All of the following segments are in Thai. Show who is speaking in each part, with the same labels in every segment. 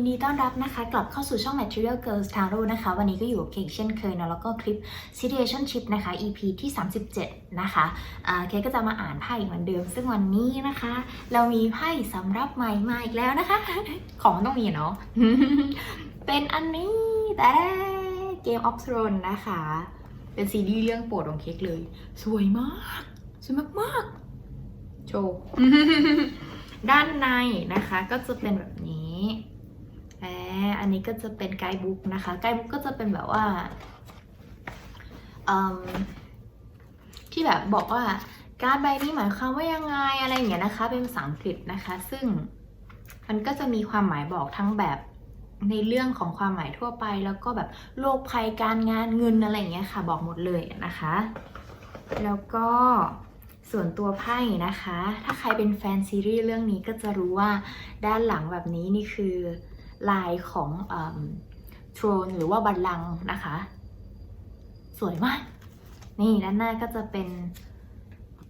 Speaker 1: ยินดีต้อนรับนะคะ กลับเข้าสู่ช่อง Material Girls Tarot นะคะ วันนี้ก็อยู่กับเคกเช่นเคยเนอะแล้วก็คลิป Situationship นะคะ EP ที่ 37 นะคะอ่าเคกก็จะมาอ่านไพ่เหมือนเดิม ซึ่งวันนี้นะคะ เรามีไพ่สำหรับใหม่มาอีกแล้วนะคะ ของต้องมีเนาะเป็นอันนี้แต่เกม of Thrones นะคะ เป็นซีรีส์เรื่องโปรดของเค้กเลย สวยมาก สวยมากๆโชว์ด้านในนะคะก็จะเป็นแบบนี้ แหมอันนี้ก็จะเป็นไกด์บุ๊กนะคะไกด์บุ๊กก็จะเป็นแบบว่าที่แบบบอกว่าการดใบนี้หมายความว่ายังไงอะไรอย่างเงี้ยนะคะ เป็นภาษาอังกฤษนะคะ ซึ่งมันก็จะมีความหมายบอกทั้งแบบในเรื่องของความหมายทั่วไป แล้วก็แบบโรคภัยการงานเงินอะไรอย่างเงี้ยค่ะ บอกหมดเลยนะคะ แล้วก็ส่วนตัวไพ่นะคะ ถ้าใครเป็นแฟนซีรีส์เรื่องนี้ก็จะรู้ว่าด้านหลังแบบนี้นี่คือ ลายของโทรนหรือว่าบัลลังนะคะ สวยมาก นี่ด้านหน้าก็จะเป็น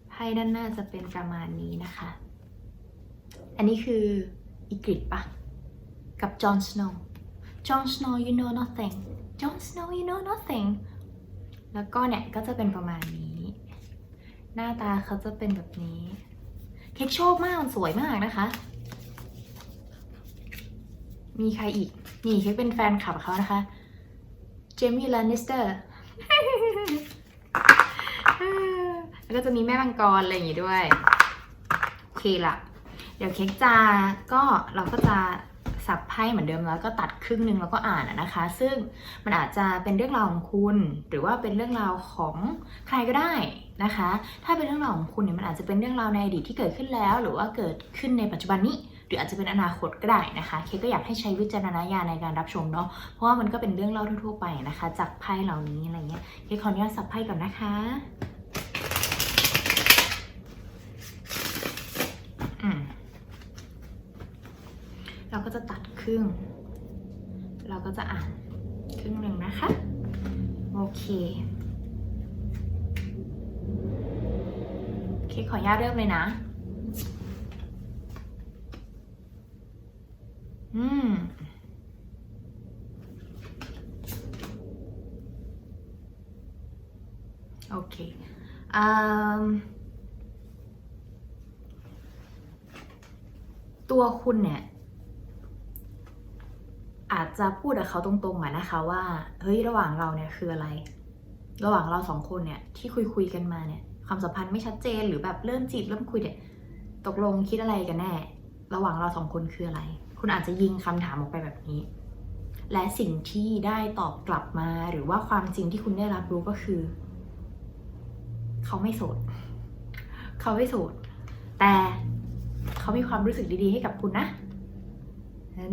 Speaker 1: ไพ่ด้านหน้าจะเป็นประมาณนี้นะคะ อันนี้คืออีกริดปะกับจอห์นสโนว์จอห์นสโนว์ you know nothing จอห์นสโนว์ you know nothing แล้วก็เนี่ยก็จะเป็นประมาณนี้ หน้าตาเขาจะเป็นแบบนี้ เค้กชอบมากมันสวยมากนะคะ มีใครอีก นี่เค้กเป็นแฟนคลับเขานะคะ เจมี่ลานิสเตอร์ แล้วก็จะมีแม่มังกรอะไรอย่างงี้ด้วย โอเคละเดี๋ยวเค้กจะก็เราก็จะสับไพ่เหมือนเดิมแล้วก็ตัดครึ่งหนึ่งแล้วก็อ่านนะคะ ซึ่งมันอาจจะเป็นเรื่องราวของคุณ หรือว่าเป็นเรื่องราวของใครก็ได้นะคะ ถ้าเป็นเรื่องราวของคุณเนี่ยมันอาจจะเป็นเรื่องราวในอดีตที่เกิดขึ้นแล้ว หรือว่าเกิดขึ้นในปัจจุบันนี้ หรืออาจจะเป็นอนาคตก็ได้นะคะ เคก็อยากให้ใช้วิจารณญาณในการรับชมเนาะ เพราะว่ามันก็เป็นเรื่องเล่าทั่วๆไปนะคะ จากไพ่เหล่านี้อะไรเงี้ย เคขออนุญาตสับไพ่ก่อนนะคะอืมเราก็จะตัดครึ่ง เราก็จะอ่านครึ่งหนึ่งนะคะ โอเคโอเคขออนุญาตเริ่มเลยนะ อืมโอเคอืมตัวคุณเนี่ย อาจจะพูดกับเขาตรงๆอะนะคะ ว่าเฮ้ยระหว่างเราเนี่ยคืออะไร ระหว่างเราสองคนเนี่ย ที่คุยคุยๆกันมาเนี่ย ความสัมพันธ์ไม่ชัดเจนหรือแบบเริ่มจีบเริ่มคุยเนี่ย ตกลงคิดอะไรกันแน่ ระหว่างเราสองคนคืออะไร คุณอาจจะยิงคำถามออกไปแบบนี้ และสิ่งที่ได้ตอบกลับมาหรือว่าความจริงที่คุณได้รับรู้ก็คือ เขาไม่โสด เขาไม่โสด แต่เขามีความรู้สึกดีๆ ให้กับคุณนะ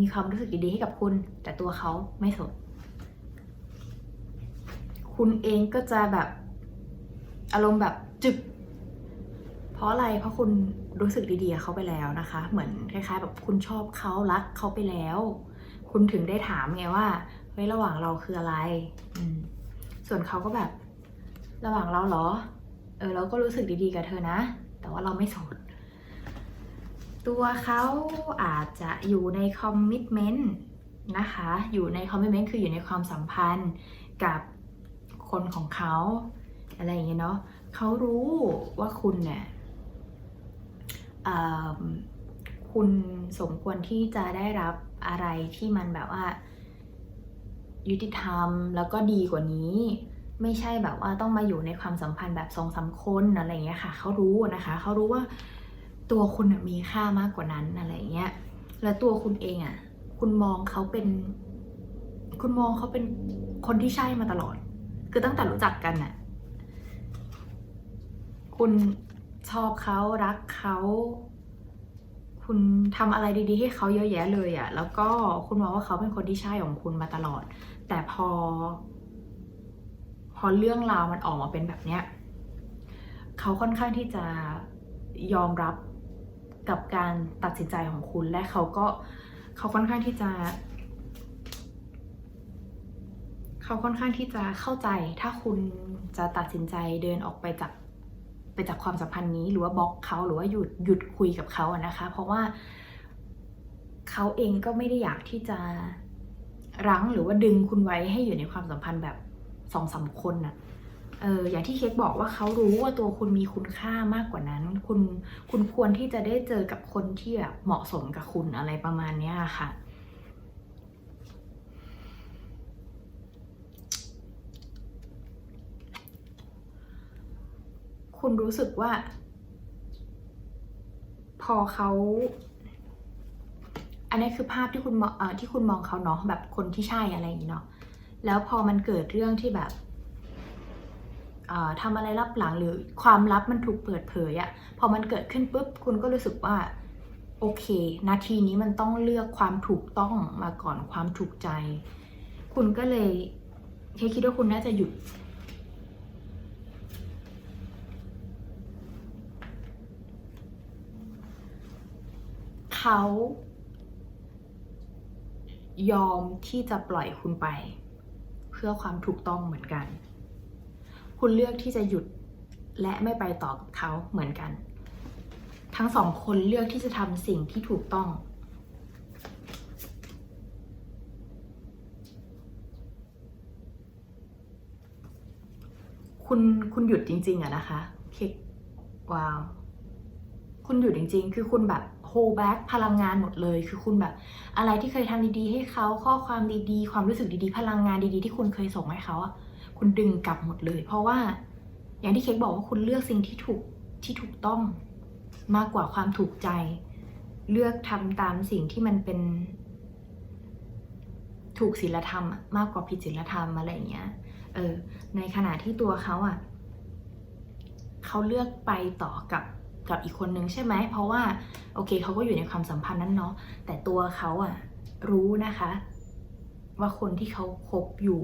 Speaker 1: มีความรู้สึกดีๆ ให้กับคุณ แต่ตัวเขาไม่โสด คุณเองก็จะแบบอารมณ์แบบจึก เพราะอะไรเพราะคุณรู้สึกดีๆกับเขาไปแล้วนะคะ เหมือนคล้ายๆแบบคุณชอบเขารักเขาไปแล้ว คุณถึงได้ถามไงว่าเฮ้ยระหว่างเราคืออะไรอืมส่วนเขาก็แบบ ระหว่างเราเหรอ เออเราก็รู้สึกดีๆกับเธอนะ แต่ว่าเราไม่โสดตัวเขาอาจจะอยู่ในคอมมิ t เมนต์นะคะ อยู่ในคอมมิ t เมนต์คืออยู่ในความสัมพันธ์กับคนของเขาอะไรอย่างเงี้ยเนาะเขารู้ว่าคุณเนี่ย คุณสมควรที่จะได้รับอะไรที่มันแบบว่า ยุติธรรมแล้วก็ดีกว่านี้ ไม่ใช่แบบว่าต้องมาอยู่ในความสัมพันธ์แบบสองสามคนอะไรเงี้ยค่ะเขารู้นะคะเขารู้ว่าตัวคุณมีค่ามากกว่านั้นอะไรเงี้ยแล้วตัวคุณเองอะ คุณมองเขาเป็น คุณมองเขาเป็นคนที่ใช่มาตลอด คือตั้งแต่รู้จักกันน่ะ คุณ ชอบเขารักเขาคุณทำอะไรดีๆ ให้เขาเยอะแยะเลยอะ่ะแล้วก็คุณมองว่าเขาเป็นคนที่ใช่ของคุณมาตลอด แต่พอ พอเรื่องราวมันออกมาเป็นแบบเนี้ยเขาค่อนข้างที่จะยอมรับกับการตัดสินใจของคุณและเขาก็เขาค่อนข้างที่จะ เขาค่อนข้างที่จะเข้าใจถ้าคุณจะตัดสินใจเดินออกไปจาก ไปจากความสัมพันธ์นี้หรือว่าบล็อกเขาหรือว่าหยุดหยุดคุยกับเขาอะนะคะ เพราะว่าเขาเองก็ไม่ได้อยากที่จะรั้งหรือว่าดึงคุณไว้ให้อยู่ในความสัมพันธ์แบบสองสามคนน่ะเอออย่างที่เค้กบอกว่าเขารู้ว่าตัวคุณมีคุณค่ามากกว่านั้น คุณคุณควรที่จะได้เจอกับคนที่แบบเหมาะสมกับคุณอะไรประมาณนี้ค่ะ คุณรู้สึกว่า พอเขาอันนี้คือภาพที่คุณมองเอ่อที่คุณมองเขาเนาะแบบคนที่ใช่อะไรอย่างนี้เนาะแล้วพอมันเกิดเรื่องที่แบบเอ่อทำอะไรลับหลังหรือความลับมันถูกเปิดเผยอะพอมันเกิดขึ้นปุ๊บคุณก็รู้สึกว่า โอเค นาทีนี้มันต้องเลือกความถูกต้องมาก่อนความถูกใจ คุณก็เลยเคคิดว่าคุณน่าจะหยุด เขายอมที่จะปล่อยคุณไป เพื่อความถูกต้องเหมือนกัน คุณเลือกที่จะหยุดและไม่ไปต่อกับเขาเหมือนกัน ทั้งสองคนเลือกที่จะทำสิ่งที่ถูกต้อง คุณคุณหยุดจริง ๆอะนะคะคิดว้าว คุณหยุดจริง ๆ คือคุณแบบ hold back พลังงานหมดเลย คือคุณแบบอะไรที่เคยทำดีๆ ให้เขาข้อความดีๆ ความรู้สึกดีๆ พลังงานดีๆ ที่คุณเคยส่งให้เขาอะคุณดึงกลับหมดเลย เพราะว่า อย่างที่เค้กบอกว่าคุณเลือกสิ่งที่ถูกที่ถูกต้องมากกว่าความถูกใจ เลือกทำตามสิ่งที่มันเป็น ถูกศีลธรรมมากกว่าผิดศีลธรรมอะไรอย่างเงี้ย เออ ในขณะที่ตัวเขาอะเขาเลือกไปต่อกับ กับอีกคนนึงใช่ไหม เพราะว่าโอเคเขาก็อยู่ในความสัมพันธ์นั้นเนาะ แต่ตัวเขาอะรู้นะคะ ว่าคนที่เขาคบอยู่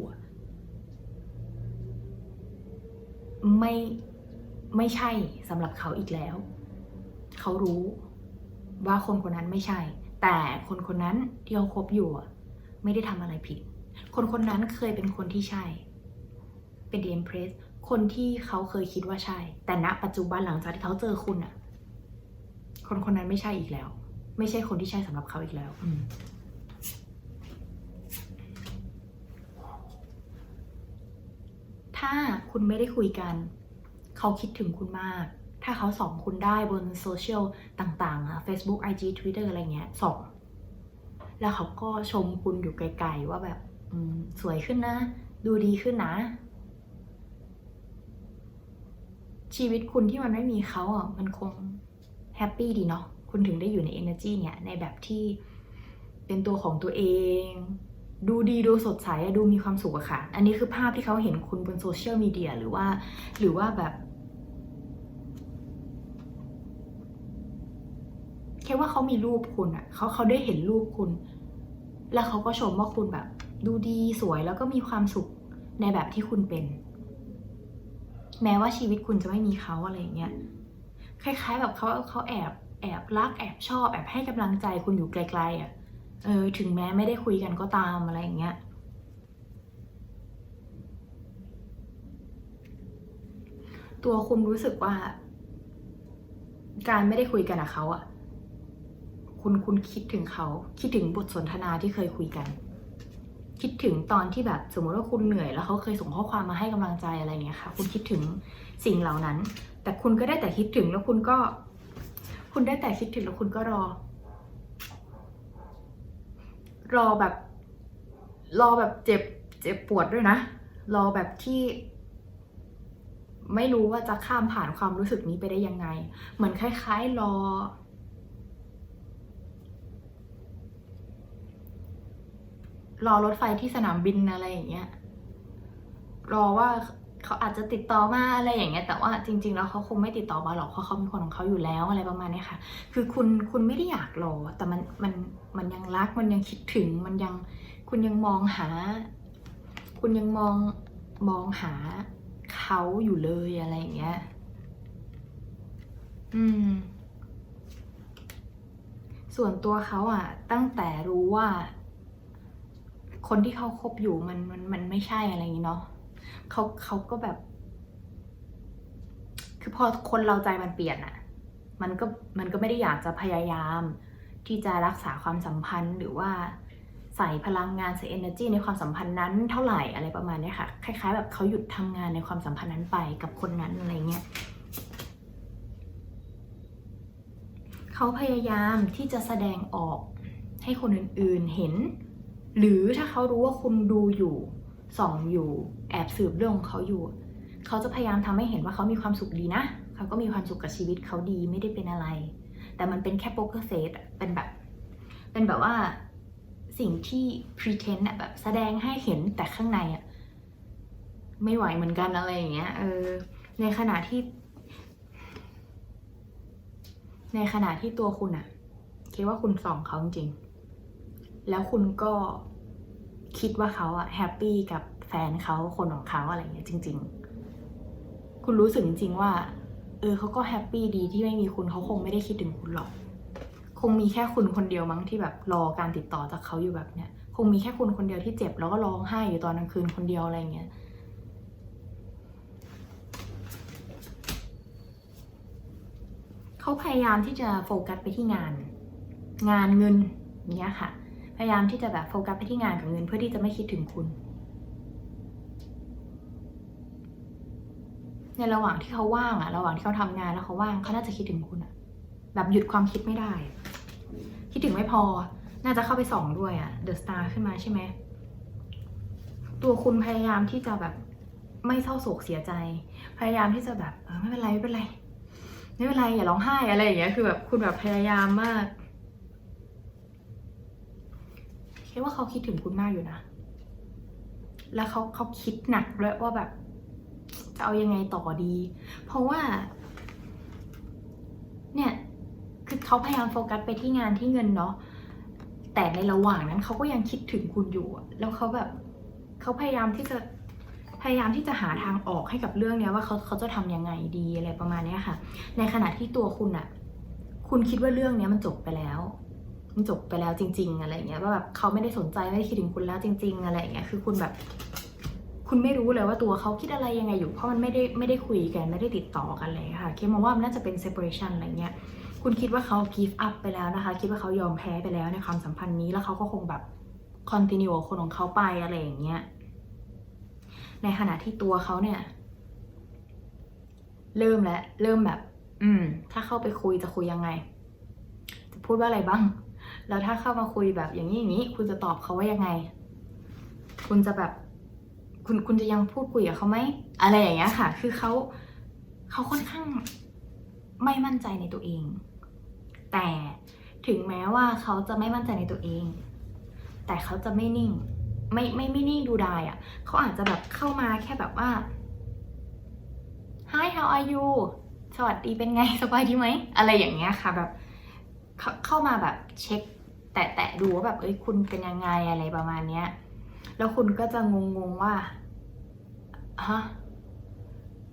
Speaker 1: ไม่ไม่ใช่สำหรับเขาอีกแล้ว เขารู้ว่าคนคนนั้นไม่ใช่ แต่คนคนนั้นที่เขาคบอยู่ไม่ได้ทำอะไรผิด คนคนนั้นเคยเป็นคนที่ใช่ เป็นเอ็มเพรส คนที่เขาเคยคิดว่าใช่ แต่ณ ปัจจุบันหลังจากที่เขาเจอคุณอะคนคนนั้นไม่ใช่อีกแล้ว ไม่ใช่คนที่ใช่สำหรับเขาอีกแล้วถ้าคุณไม่ได้คุยกัน เขาคิดถึงคุณมาก ถ้าเขาส่องคุณได้บนโซเชียลต่างๆอะ Facebook IG Twitter อะไรเงี้ยส่องแล้วเขาก็ชมคุณอยู่ไกลๆว่าแบบสวยขึ้นนะ ดูดีขึ้นนะ ชีวิตคุณที่มันไม่มีเขาอะมันคงแฮปปี้ดีเนาะคุณถึงได้อยู่ใน energy เนี่ยในแบบที่เป็นตัวของตัวเอง ดูดีดูสดใสดูมีความสุขอะค่ะ อันนี้คือภาพที่เขาเห็นคุณบนโซเชียลมีเดียหรือว่า หรือว่าแบบแค่ว่าเขามีรูปคุณอะเขาเขาได้เห็นรูปคุณ แล้วเขาก็ชมว่าคุณแบบ ดูดีสวยแล้วก็มีความสุขในแบบที่คุณเป็น แม้ว่าชีวิตคุณจะไม่มีเขาอะไรอย่างเงี้ยคล้ายๆแบบเขาเขาแอบแอบรักแอบชอบแอบให้กำลังใจคุณอยู่ไกลๆอะเออถึงแม้ไม่ได้คุยกันก็ตามอะไรอย่างเงี้ยตัวคุณรู้สึกว่า การไม่ได้คุยกันกับเขาอะคุณคุณคิดถึงเขา คิดถึงบทสนทนาที่เคยคุยกัน คิดถึงตอนที่แบบสมมติว่าคุณเหนื่อย แล้วเขาเคยส่งข้อความมาให้กำลังใจอะไรเงี้ยค่ะ คุณคิดถึงสิ่งเหล่านั้น แต่คุณก็ได้แต่คิดถึงแล้วคุณก็ คุณได้แต่คิดถึงแล้วคุณก็รอ รอแบบ รอแบบเจ็บ เจ็บปวดด้วยนะ รอแบบที่ ไม่รู้ว่าจะข้ามผ่านความรู้สึกนี้ไปได้ยังไง เหมือนคล้าย ๆ รอ รอรถไฟที่สนามบินอะไรอย่างเงี้ย รอว่าเขาอาจจะติดต่อมาอะไรอย่างเงี้ย แต่ว่าจริง ๆ แล้วเขาคงไม่ติดต่อมาหรอก เพราะเขาเป็นคนของเขาอยู่แล้วอะไรประมาณนี้ค่ะ คือคุณคุณไม่ได้อยากรอ แต่มันมันมันยังรัก มันยังคิดถึง มันยังคุณยังมองหา คุณยังมองมองหาเขาอยู่เลยอะไรอย่างเงี้ย อืม ส่วนตัวเขาอะตั้งแต่รู้ว่า คนที่เขาคบอยู่มันมันมันไม่ใช่อะไรอย่างนี้เนาะเขาเขาก็แบบ คือพอคนเราใจมันเปลี่ยนอะมันก็มันก็ไม่ได้อยากจะพยายาม ที่จะรักษาความสัมพันธ์หรือว่าใส่พลังงานใส่ energy ในความสัมพันธ์นั้นเท่าไหร่อะไรประมาณนี้ค่ะ คล้าย ๆ แบบเขาหยุดทำงานในความสัมพันธ์นั้นไปกับคนนั้นอะไรเงี้ยเขาพยายามที่จะแสดงออกให้คนอื่นๆเห็น หรือถ้าเขารู้ว่าคุณดูอยู่ส่องอยู่ แอบสืบเรื่องของเขาอยู่ เขาจะพยายามทำให้เห็นว่าเขามีความสุขดีนะ เขาก็มีความสุขกับชีวิตเขาดีไม่ได้เป็นอะไร แต่มันเป็นแค่โป๊กเกอร์เฟสเป็นแบบ เป็นแบบว่าสิ่งที่ pretend แบบแสดงให้เห็นแต่ข้างในอะไม่ไหวเหมือนกันอะไรอย่างเงี้ยเออในขณะที่ ในขณะที่ตัวคุณอะคิดว่าคุณส่องเขาจริง แล้วคุณก็คิดว่าเขาอะแฮปปี้กับแฟนเขาคนของเขาอะไรเงี้ยจริง ๆ คุณรู้สึกจริง ๆ ว่า เออเขาก็แฮปปี้ดีที่ไม่มีคุณเขาคงไม่ได้คิดถึงคุณหรอก คงมีแค่คุณคนเดียวมั้งที่แบบรอการติดต่อจากเขาอยู่แบบเนี้ยคงมีแค่คุณคนเดียวที่เจ็บแล้วก็ร้องไห้อยู่ตอนกลางคืนคนเดียวอะไรเงี้ยเขาพยายามที่จะโฟกัสไปที่งาน งานเงินเงี้ยค่ะ พยายามที่จะแบบโฟกัสไปที่งานกับเงินเพื่อที่จะไม่คิดถึงคุณ ในระหว่างที่เขาว่างอะระหว่างที่เขาทำงานแล้วเขาว่างเขาน่าจะคิดถึงคุณอะแบบหยุดความคิดไม่ได้ คิดถึงไม่พอ น่าจะเข้าไปส่องด้วยอะเดอะสตาร์ขึ้นมาใช่ไหมตัวคุณพยายามที่จะแบบไม่เศร้าโศกเสียใจ พยายามที่จะแบบเออไม่เป็นไรไม่เป็นไรไม่เป็นไรอย่าร้องไห้อะไรอย่างเงี้ยคือแบบคุณแบบพยายามมาก คิดว่าเขาคิดถึงคุณมากอยู่นะ แล้วเขาเขาคิดหนักด้วยว่าแบบ จะเอายังไงต่อดี เพราะว่า เนี่ย คือเขาพยายามโฟกัสไปที่งานที่เงินเนาะ แต่ในระหว่างนั้นเขาก็ยังคิดถึงคุณอยู่ แล้วเขาแบบเขาพยายามที่จะพยายามที่จะหาทางออกให้กับเรื่องเนี้ยว่าเขาเขาจะทำยังไงดีอะไรประมาณเนี้ยค่ะ ในขณะที่ตัวคุณอะคุณคิดว่าเรื่องเนี้ยมันจบไปแล้ว จบไปแล้วจริง ๆ อะไรเงี้ยว่าแบบเขาไม่ได้สนใจไม่ได้คิดถึงคุณแล้วจริง ๆ อะไรเงี้ยคือคุณแบบ คุณไม่รู้เลยว่าตัวเขาคิดอะไรยังไงอยู่เพราะมันไม่ได้ไม่ได้คุยกันไม่ได้ติดต่อกันเลยค่ะคิดมาว่ามันน่าจะเป็น separation อะไรเงี้ยคุณคิดว่าเขา give up ไปแล้วนะคะ คิดว่าเขายอมแพ้ไปแล้วในความสัมพันธ์นี้แล้วเขาก็คงแบบ continue คนของเขาไปอะไรอย่างเงี้ยในขณะที่ตัวเขาเนี่ย เริ่มแล้วเริ่มแบบ อืม ถ้าเข้าไปคุยจะคุยยังไง จะพูดว่าอะไรบ้าง แล้วถ้าเข้ามาคุยแบบอย่างนี้อย่างนี้ คุณจะตอบเขาว่ายังไง คุณจะแบบ คุณคุณจะยังพูดคุยกับเขาไหมอะไรอย่างเงี้ยค่ะ คือเขาเขาค่อนข้างไม่มั่นใจในตัวเอง แต่ถึงแม้ว่าเขาจะไม่มั่นใจในตัวเอง แต่เขาจะไม่นิ่ง ไม่ไม่ไม่นิ่งดูดายอะเขาอาจจะแบบเข้ามาแค่แบบว่า Hi how are you สวัสดีเป็นไงสบายดีไหม อะไรอย่างเงี้ยค่ะแบบเขเข้ามาแบบเช็ค แตะแตะดูว่าแบบเอ้ยคุณเป็นยังไงอะไรประมาณเนี้ย แล้วคุณก็จะงงๆว่าฮะ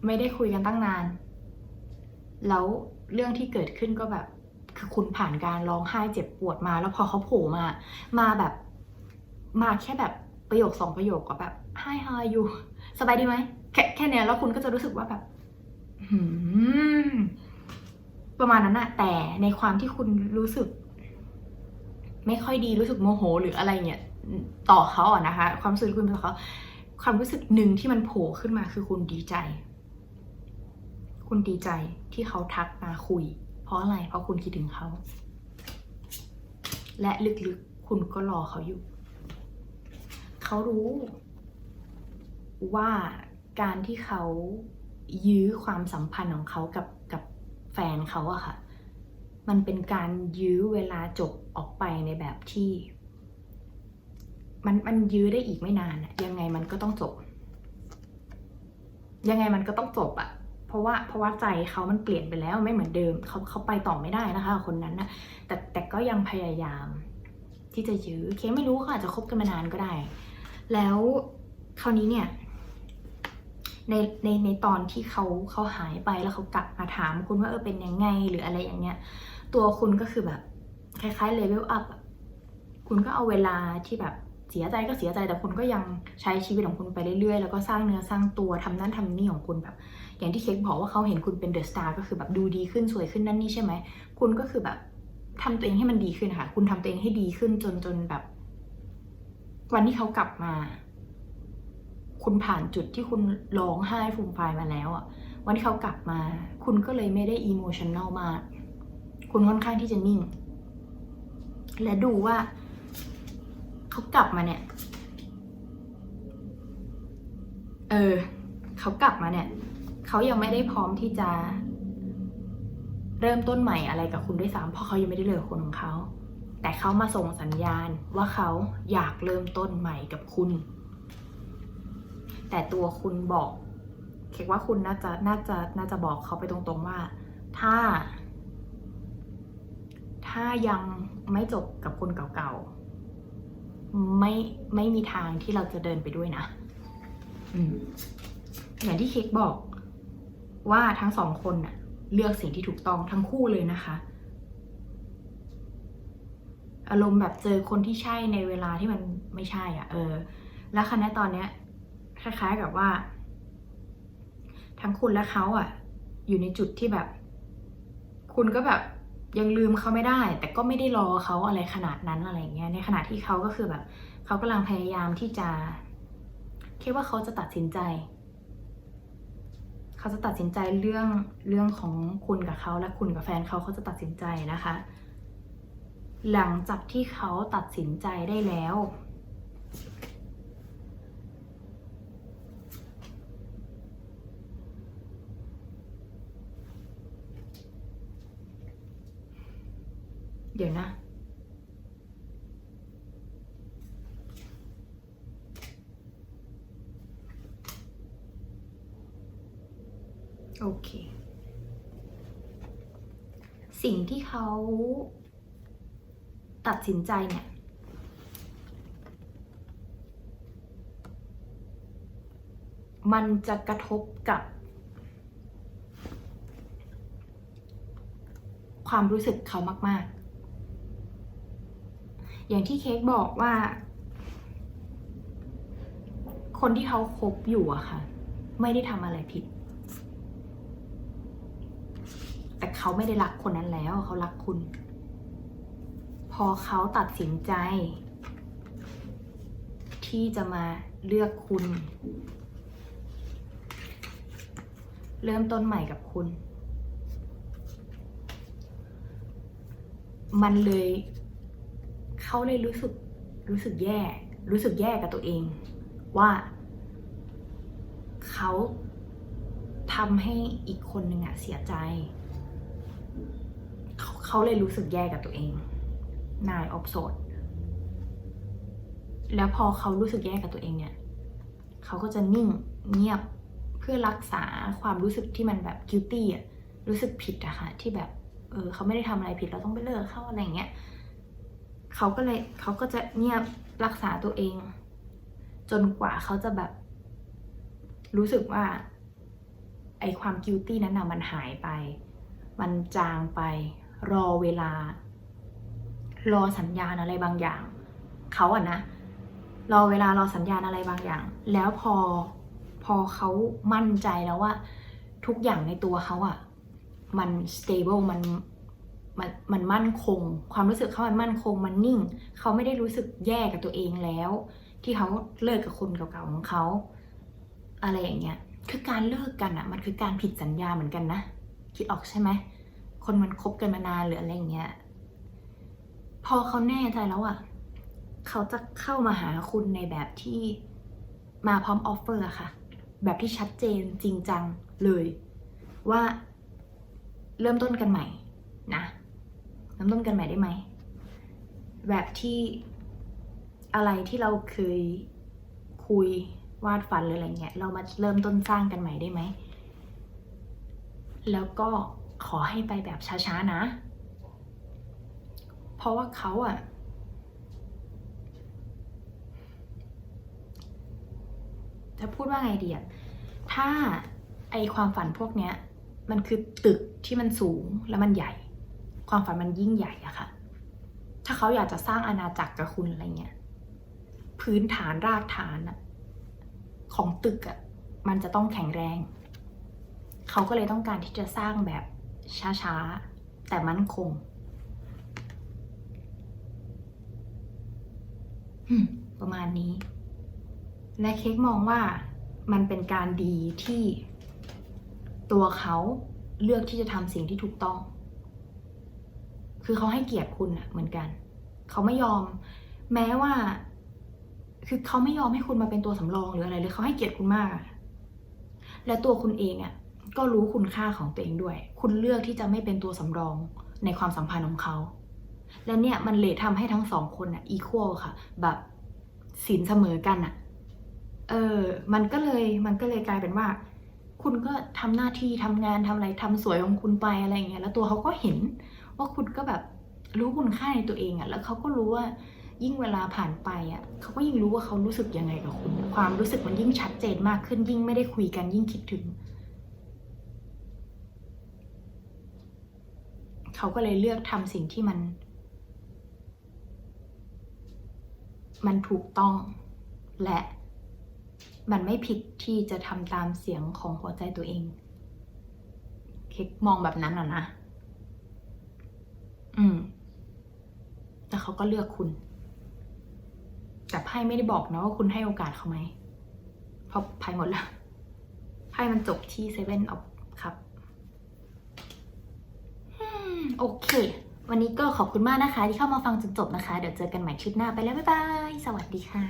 Speaker 1: ไม่ได้คุยกันตั้งนาน แล้วเรื่องที่เกิดขึ้นก็แบบคือคุณผ่านการร้องไห้เจ็บปวดมา แล้วพอเขาโผล่มา มาแบบ มาแค่แบบประโยคสองประโยคก็แบบ Hi how are you สบายดีไหมแค่แค่เนี้ยแล้วคุณก็จะรู้สึกว่าแบบประมาณนั้นอะแต่ในความที่คุณรู้สึก ไม่ค่อยดีรู้สึกโมโห หรืออะไรเนี่ยต่อเขาอะนะคะ ความรู้สึกคุณต่อเขาความรู้สึกหนึ่งที่มันโผล่ขึ้นมาคือคุณดีใจ คุณดีใจที่เขาทักมาคุย เพราะอะไรเพราะคุณคิดถึงเขา และลึกๆคุณก็รอเขาอยู่ เขารู้ว่าการที่เขายื้อความสัมพันธ์ของเขากับกับแฟนเขาอะค่ะ มันเป็นการยื้อเวลาจบออกไปในแบบที่ มันมันยื้อได้อีกไม่นานอะยังไงมันก็ต้องจบ ยังไงมันก็ต้องจบอะเพราะว่าเพราะว่าใจเขามันเปลี่ยนไปแล้วไม่เหมือนเดิมเขาเขาไปต่อไม่ได้นะคะ คนนั้นนะแต่แต่ก็ยังพยายาม ที่จะยื้อเคไม่รู้เขาอาจจะคบกันมานานก็ได้ แล้วคราวนี้เนี่ย ในในในตอนที่เขาเขาหายไปแล้วเขากลับมาถามคุณว่าเออเป็นยังไงหรืออะไรอย่างเงี้ย ตัวคุณก็คือแบบคล้ายๆเลเวลอัพคุณก็เอาเวลาที่แบบเสียใจก็เสียใจแต่คุณก็ยังใช้ชีวิตของคุณไปเรื่อยๆ แล้วก็สร้างเนื้อสร้างตัวทำนั่นทำนี่ของคุณแบบ อย่างที่เค้กบอกว่าเขาเห็นคุณเป็นเดอะสตาร์ก็คือแบบดูดีขึ้นสวยขึ้นนั่นนี่ใช่ไหมคุณก็คือแบบทำตัวเองให้มันดีขึ้นค่ะ คุณทำตัวเองให้ดีขึ้นจนจนแบบ วันที่เขากลับมา คุณผ่านจุดที่คุณร้องไห้ฟูมฟายมาแล้วอะวันที่เขากลับมา คุณก็เลยไม่ได้อิโมชันแนลมาก คุณค่อนข้างที่จะนิ่ง และดูว่า เขากลับมาเนี่ย เออ เขากลับมาเนี่ย เขายังไม่ได้พร้อมที่จะ เริ่มต้นใหม่อะไรกับคุณด้วยซ้ำเพราะเขายังไม่ได้เลิกคนของเขา แต่เขามาส่งสัญญาณว่าเขาอยากเริ่มต้นใหม่กับคุณ แต่ตัวคุณบอกเคิดว่าคุณน่าจะน่าจะน่าจะบอกเขาไปตรงๆว่า ถ้า ถ้ายังไม่จบกับคนเก่าๆไม่ไม่มีทางที่เราจะเดินไปด้วยนะอืมอย่างที่เค้กบอกว่าทั้งสองคนน่ะ เลือกสิ่งที่ถูกต้องทั้งคู่เลยนะคะ อารมณ์แบบเจอคนที่ใช่ในเวลาที่มันไม่ใช่อะ เออ แล้วคันนี้ตอนเนี้ย คล้ายๆกับว่า ทั้งคุณและเขาอะ อยู่ในจุดที่แบบ คุณก็แบบยังลืมเขาไม่ได้ แต่ก็ไม่ได้รอเขาอะไรขนาดนั้นอะไรเงี้ยในขณะที่เขาก็คือแบบเขากำลังพยายามที่จะคิดว่าเขาจะตัดสินใจ เขาจะตัดสินใจเรื่องเรื่องของคุณกับเขาและคุณกับแฟนเขาเขาจะตัดสินใจนะคะ หลังจากที่เขาตัดสินใจได้แล้ว เดี๋ยวนะ โอเค สิ่งที่เขาตัดสินใจเนี่ยมันจะกระทบกับ ความรู้สึกเขามาก ๆ อย่างที่เค้กบอกว่า คนที่เขาคบอยู่อะค่ะ ไม่ได้ทำอะไรผิด แต่เขาไม่ได้รักคนนั้นแล้วเขารักคุณ พอเขาตัดสินใจ ที่จะมาเลือกคุณ เริ่มต้นใหม่กับคุณ มันเลย เขาเลยรู้สึกรู้สึกแย่ รู้สึกแย่กับตัวเอง ว่าเขาทำให้อีกคนหนึ่งอะเสียใจเขาเขาเลยรู้สึกแย่กับตัวเอง นายออฟโซดแล้วพอเขารู้สึกแย่กับตัวเองเนี่ย เขาก็จะนิ่งเงียบเพื่อรักษาความรู้สึกที่มันแบบ guilty อะรู้สึกผิดอะค่ะที่แบบเออเขาไม่ได้ทำอะไรผิดเราต้องไปเลิกเขาอะไรอย่างเงี้ย เขาก็เลยเขาก็จะเงียบรักษาตัวเอง จนกว่าเขาจะแบบ รู้สึกว่า ไอความ guilty นั้นนะมันหายไป มันจางไป รอเวลา รอสัญญาณอะไรบางอย่าง เขาอะนะ รอเวลารอสัญญาณอะไรบางอย่าง แล้วพอพอเขามั่นใจแล้วว่า ทุกอย่างในตัวเขาอะมัน stable มัน มันมันมั่นคง ความรู้สึกเขามันมั่นคง มันนิ่ง เขาไม่ได้รู้สึกแย่กับตัวเองแล้ว ที่เขาเลิกกับคนเก่าๆของเขา อะไรอย่างเงี้ย คือการเลิกกันอะมันคือการผิดสัญญาเหมือนกันนะ คิดออกใช่ไหม คนมันคบกันมานานหรืออะไรอย่างเงี้ย พอเขาแน่ใจแล้วอะเขาจะเข้ามาหาคุณในแบบที่มาพร้อมออฟเฟอร์อะค่ะ แบบที่ชัดเจนจริงจังเลยว่าเริ่มต้นกันใหม่นะ เริ่มต้นกันใหม่ได้ไหม แบบที่อะไรที่เราเคยคุยวาดฝันหรืออะไรเงี้ย เรามาเริ่มต้นสร้างกันใหม่ได้ไหม แล้วก็ขอให้ไปแบบช้าๆนะ เพราะว่าเขาอะจะพูดว่าไงดีอะถ้าไอความฝันพวกเนี้ย มันคือตึกที่มันสูงแล้วมันใหญ่ ความฝันมันยิ่งใหญ่อะค่ะ ถ้าเขาอยากจะสร้างอาณาจักรกับคุณอะไรเงี้ย พื้นฐานรากฐานอะของตึกอะมันจะต้องแข็งแรง เขาก็เลยต้องการที่จะสร้างแบบช้าๆ แต่มั่นคงประมาณนี้ และเค้กมองว่ามันเป็นการดีที่ตัวเขาเลือกที่จะทำสิ่งที่ถูกต้อง คือเขาให้เกียรติคุณอะเหมือนกัน เขาไม่ยอม แม้ว่า คือเขาไม่ยอมให้คุณมาเป็นตัวสำรองหรืออะไรเลยเขาให้เกียรติคุณมาก และตัวคุณเองอะก็รู้คุณค่าของตัวเองด้วย คุณเลือกที่จะไม่เป็นตัวสำรองในความสัมพันธ์ของเขา และเนี่ยมันเลยทำให้ทั้งสองคนอะอีควอลค่ะ แบบสินเสมอกันอะ เออ มันก็เลย มันก็เลยกลายเป็นว่า คุณก็ทำหน้าที่ทำงานทำอะไรทำสวยของคุณไปอะไรอย่างเงี้ย แล้วตัวเขาก็เห็น ว่าคุณก็แบบรู้คุณค่าในตัวเองอะแล้วเขาก็รู้ว่ายิ่งเวลาผ่านไปอะเขาก็ยิ่งรู้ว่าเขารู้สึกยังไงกับคุณ ความรู้สึกมันยิ่งชัดเจนมากขึ้น ยิ่งไม่ได้คุยกันยิ่งคิดถึง เขาก็เลยเลือกทำสิ่งที่มัน มันถูกต้อง และมันไม่ผิดที่จะทำตามเสียงของหัวใจตัวเอง เค้กมองแบบนั้นอะนะ อืม แต่เขาก็เลือกคุณ แต่ไพ่ไม่ได้บอกนะว่าคุณให้โอกาสเขาไหม เพราะไพ่หมดแล้ว ไพ่มันจบที่เซเว่นออฟครับ โอเค วันนี้ก็ขอบคุณมากนะคะ ที่เข้ามาฟังจนจบนะคะ เดี๋ยวเจอกันใหม่คลิปหน้าไปแล้ว บ๊ายบาย สวัสดีค่ะ